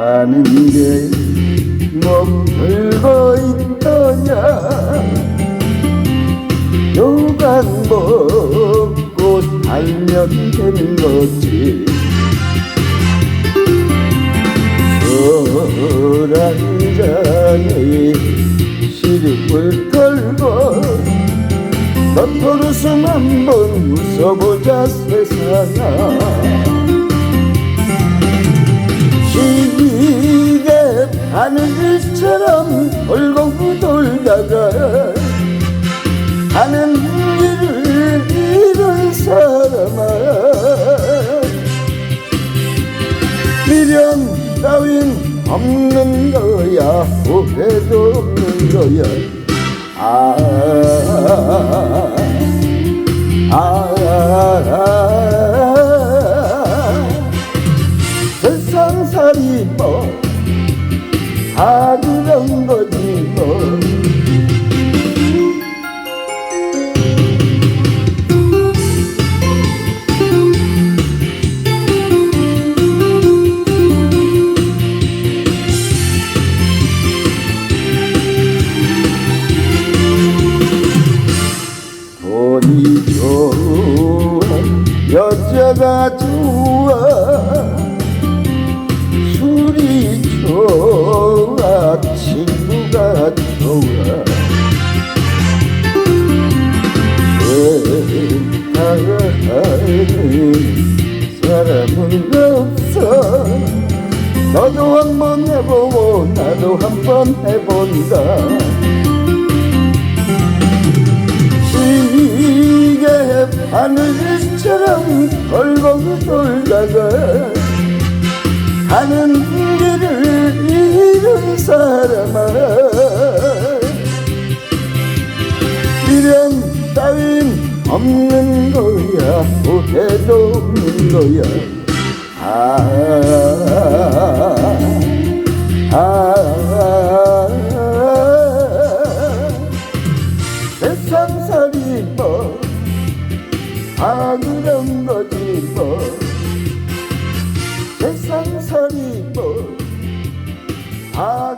사는 게뭐 별거 있더냐? 요강 먹고 살면 되는 거지. 술한 잔에 시름을 털고 너털 웃음 한번 웃어보자 세상아 돌고 돌다가 가는 길을 잃은 사람아. 미련 따윈 없는 거야 후회도 없는 거야. 아, 아, 아, 세상살이 뭐 다 그런 거지 여자가 좋아 술이 좋아 친구가 좋아. 세상에 사람은 없어. 너도 한번 해보고 나도 한번 해본다. 하늘처럼 걸고 돌다가 가는 길을 잃은 사람아. 미련 따윈 없는 거야 후회도 없는 거야. 아, 아, 아, 세상살이 뭐 다 그런 거지 뭐. 세상살이 뭐다